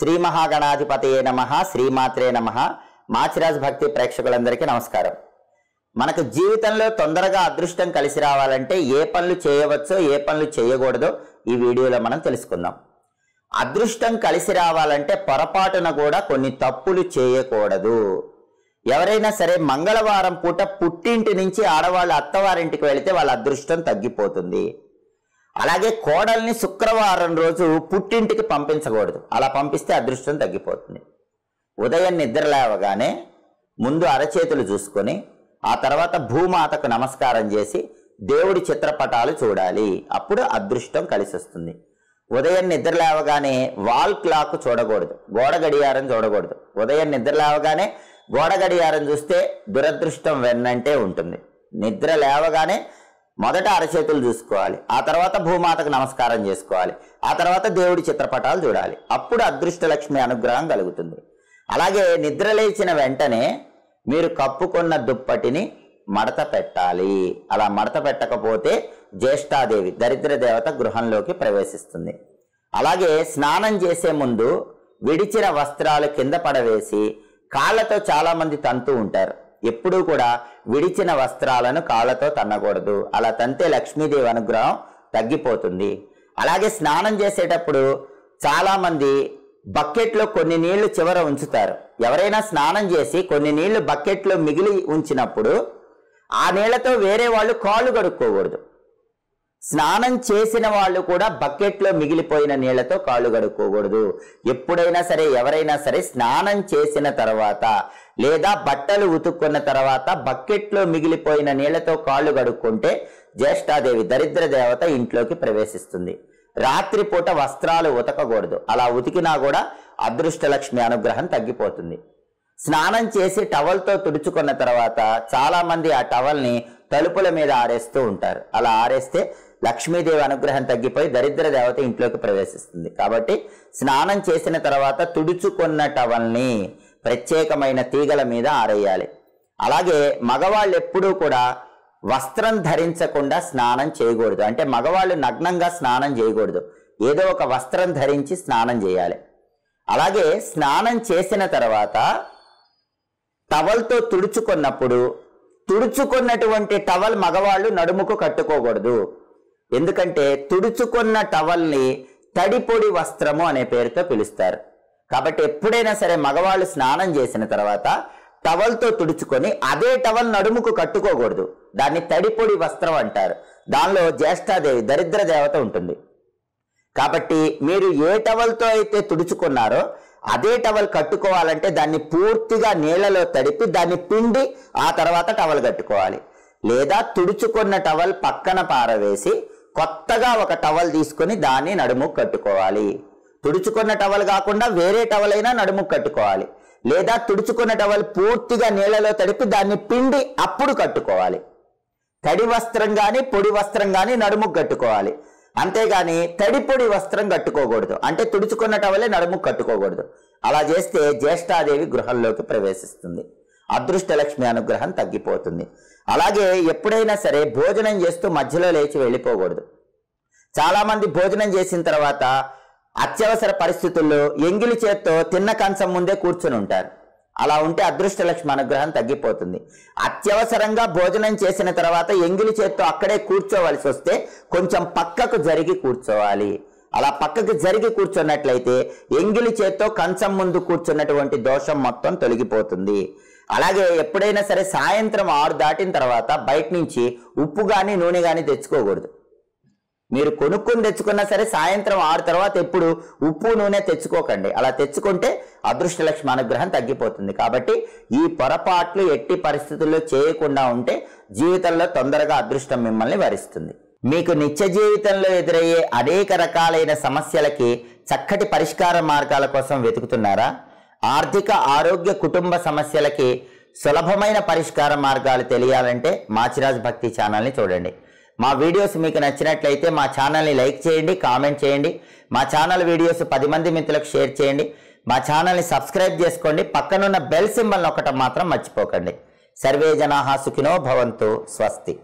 శ్రీ మహాగణాధిపతయే నమ శ్రీమాత్రే నమ. మాచిరాజ్ భక్తి ప్రేక్షకులందరికీ నమస్కారం. మనకు జీవితంలో తొందరగా అదృష్టం కలిసి రావాలంటే ఏ పనులు చేయవచ్చో ఏ పనులు చేయకూడదో ఈ వీడియోలో మనం తెలుసుకుందాం. అదృష్టం కలిసి రావాలంటే పొరపాటున కూడా కొన్ని తప్పులు చేయకూడదు. ఎవరైనా సరే మంగళవారం పూట పుట్టింటి నుంచి ఆడవాళ్ళ అత్తవారింటికి వెళితే వాళ్ళ అదృష్టం తగ్గిపోతుంది. అలాగే కోడల్ని శుక్రవారం రోజు పుట్టింటికి పంపించకూడదు. అలా పంపిస్తే అదృష్టం తగ్గిపోతుంది. ఉదయం నిద్ర లేవగానే ముందు అరచేతులు చూసుకొని ఆ తర్వాత భూమాతకు నమస్కారం చేసి దేవుడి చిత్రపటాలు చూడాలి. అప్పుడు అదృష్టం కలిసి వస్తుంది ఉదయం నిద్ర లేవగానే వాల్ క్లాక్ చూడకూడదు. గోడ గడియారం చూడకూడదు. ఉదయం నిద్ర లేవగానే గోడ గడియారం చూస్తే దురదృష్టం వెన్నంటే ఉంటుంది. నిద్ర లేవగానే మొదట అరచేతులు చూసుకోవాలి. ఆ తర్వాత భూమాతకు నమస్కారం చేసుకోవాలి. ఆ తర్వాత దేవుడి చిత్రపటాలు చూడాలి. అప్పుడు అదృష్ట లక్ష్మి అనుగ్రహం కలుగుతుంది. అలాగే నిద్ర లేచిన వెంటనే మీరు కప్పుకున్న దుప్పటిని మడత పెట్టాలి. అలా మడత పెట్టకపోతే జ్యేష్ఠాదేవి దరిద్ర దేవత గృహంలోకి ప్రవేశిస్తుంది. అలాగే స్నానం చేసే ముందు విడిచిన వస్త్రాలు కింద పడవేసి కాళ్ళతో చాలామంది తంతు ఉంటారు. ఎప్పుడూ కూడా విడిచిన వస్త్రాలను కాళ్ళతో తన్నకూడదు. అలా తంతే లక్ష్మీదేవి అనుగ్రహం తగ్గిపోతుంది. అలాగే స్నానం చేసేటప్పుడు చాలామంది బకెట్లో కొన్ని నీళ్ళు చివర ఉంచుతారు. ఎవరైనా స్నానం చేసి కొన్ని నీళ్ళు బకెట్లో మిగిలి ఉంచినప్పుడు ఆ నీళ్ళతో వేరే వాళ్ళు కాళ్ళు కడుక్కోకూడదు. స్నానం చేసిన వాళ్ళు కూడా బకెట్లో మిగిలిపోయిన నీళ్ళతో కాళ్ళు కడుక్కోకూడదు. ఎప్పుడైనా సరే ఎవరైనా సరే స్నానం చేసిన తర్వాత లేదా బట్టలు ఉతుక్కున్న తర్వాత బకెట్లో మిగిలిపోయిన నీళ్ళతో కాళ్ళు కడుక్కుంటే జ్యేష్ఠాదేవి దరిద్ర దేవత ఇంట్లోకి ప్రవేశిస్తుంది. రాత్రిపూట వస్త్రాలు ఉతకకూడదు. అలా ఉతికినా కూడా అదృష్టలక్ష్మి అనుగ్రహం తగ్గిపోతుంది. స్నానం చేసి టవల్తో తుడుచుకున్న తర్వాత చాలామంది ఆ టవల్ని తలుపుల మీద ఆరేస్తూ ఉంటారు. అలా ఆరేస్తే లక్ష్మీదేవి అనుగ్రహం తగ్గిపోయి దరిద్ర దేవత ఇంట్లోకి ప్రవేశిస్తుంది. కాబట్టి స్నానం చేసిన తర్వాత తుడుచుకున్న టవల్ని ప్రత్యేకమైన తీగల మీద ఆరేయాలి. అలాగే మగవాళ్ళు ఎప్పుడూ కూడా వస్త్రం ధరించకుండా స్నానం చేయకూడదు. అంటే మగవాళ్ళు నగ్నంగా స్నానం చేయకూడదు. ఏదో ఒక వస్త్రం ధరించి స్నానం చేయాలి. అలాగే స్నానం చేసిన తర్వాత టవల్తో తుడుచుకున్నప్పుడు తుడుచుకున్నటువంటి టవల్ మగవాళ్ళు నడుముకు కట్టుకోకూడదు. ఎందుకంటే తుడుచుకున్న టవల్ని తడిపొడి వస్త్రము అనే పేరుతో పిలుస్తారు. కాబట్టి ఎప్పుడైనా సరే మగవాళ్ళు స్నానం చేసిన తర్వాత టవల్తో తుడుచుకొని అదే టవల్ నడుముకు కట్టుకోకూడదు. దాన్ని తడిపొడి వస్త్రం అంటారు. దానిలో జ్యేష్ఠాదేవి దరిద్ర దేవత ఉంటుంది. కాబట్టి మీరు ఏ టవల్తో అయితే తుడుచుకున్నారో అదే టవల్ కట్టుకోవాలంటే దాన్ని పూర్తిగా నీళ్ళలో తడిపి దాన్ని పిండి ఆ తర్వాత టవల్ కట్టుకోవాలి. లేదా తుడుచుకున్న టవల్ పక్కన పారవేసి కొత్తగా ఒక టవల్ తీసుకొని దాన్ని నడుము కట్టుకోవాలి. తుడుచుకున్న టవల్ కాకుండా వేరే టవల్ అయినా నడుము కట్టుకోవాలి. లేదా తుడుచుకున్న టవల్ పూర్తిగా నీళ్ళలో తడిపి దాన్ని పిండి అప్పుడు కట్టుకోవాలి. తడి వస్త్రం కానీ పొడి వస్త్రం కానీ నడుము కట్టుకోవాలి. అంతేగాని తడి పొడి వస్త్రం కట్టుకోకూడదు. అంటే తుడుచుకున్న టవలే నడుము కట్టుకోకూడదు. అలా చేస్తే జ్యేష్ఠాదేవి గృహంలోకి ప్రవేశిస్తుంది. అదృష్టలక్ష్మి అనుగ్రహం తగ్గిపోతుంది. అలాగే ఎప్పుడైనా సరే భోజనం చేస్తూ మధ్యలో లేచి వెళ్ళిపోకూడదు. చాలామంది భోజనం చేసిన తర్వాత అత్యవసర పరిస్థితుల్లో ఎంగిలి చేత్తో తిన్న కంచం ముందే కూర్చుని ఉంటారు. అలా ఉంటే అదృష్టలక్ష్మి అనుగ్రహం తగ్గిపోతుంది. అత్యవసరంగా భోజనం చేసిన తర్వాత ఎంగిలి చేత్తో అక్కడే కూర్చోవలసి వస్తే కొంచెం పక్కకు జరిగి కూర్చోవాలి. అలా పక్కకు జరిగి కూర్చున్నట్లయితే ఎంగిలి చేత్తో కంచం ముందు కూర్చున్నటువంటి దోషం మొత్తం తొలగిపోతుంది. అలాగే ఎప్పుడైనా సరే సాయంత్రం ఆరు దాటిన తర్వాత బయట నుంచి ఉప్పు కానీ నూనె కానీ తెచ్చుకోకూడదు. మీరు కొనుక్కొని తెచ్చుకున్నా సరే సాయంత్రం ఆరు తర్వాత ఎప్పుడు ఉప్పు నూనె తెచ్చుకోకండి. అలా తెచ్చుకుంటే అదృష్టలక్ష్మి అనుగ్రహం తగ్గిపోతుంది. కాబట్టి ఈ పొరపాట్లు ఎట్టి పరిస్థితుల్లో చేయకుండా ఉంటే జీవితంలో తొందరగా అదృష్టం మిమ్మల్ని వరిస్తుంది. మీకు నిత్య జీవితంలో ఎదురయ్యే అనేక రకాలైన సమస్యలకి చక్కటి పరిష్కార మార్గాల కోసం వెతుకుతున్నారా? ఆర్థిక ఆరోగ్య కుటుంబ సమస్యలకి సులభమైన పరిష్కార మార్గాలు తెలియాలంటే మాచిరాజ్ భక్తి ఛానల్ని చూడండి. మా వీడియోస్ మీకు నచ్చినట్లయితే మా ఛానల్ని లైక్ చేయండి కామెంట్ చేయండి. మా ఛానల్ వీడియోస్ పది మంది మిత్రులకు షేర్ చేయండి. మా ఛానల్ని సబ్స్క్రైబ్ చేసుకోండి. పక్కనున్న బెల్ సింబల్ ఒకటం మాత్రం మర్చిపోకండి. సర్వే జనాహా సుఖినో భవంతు స్వస్తి.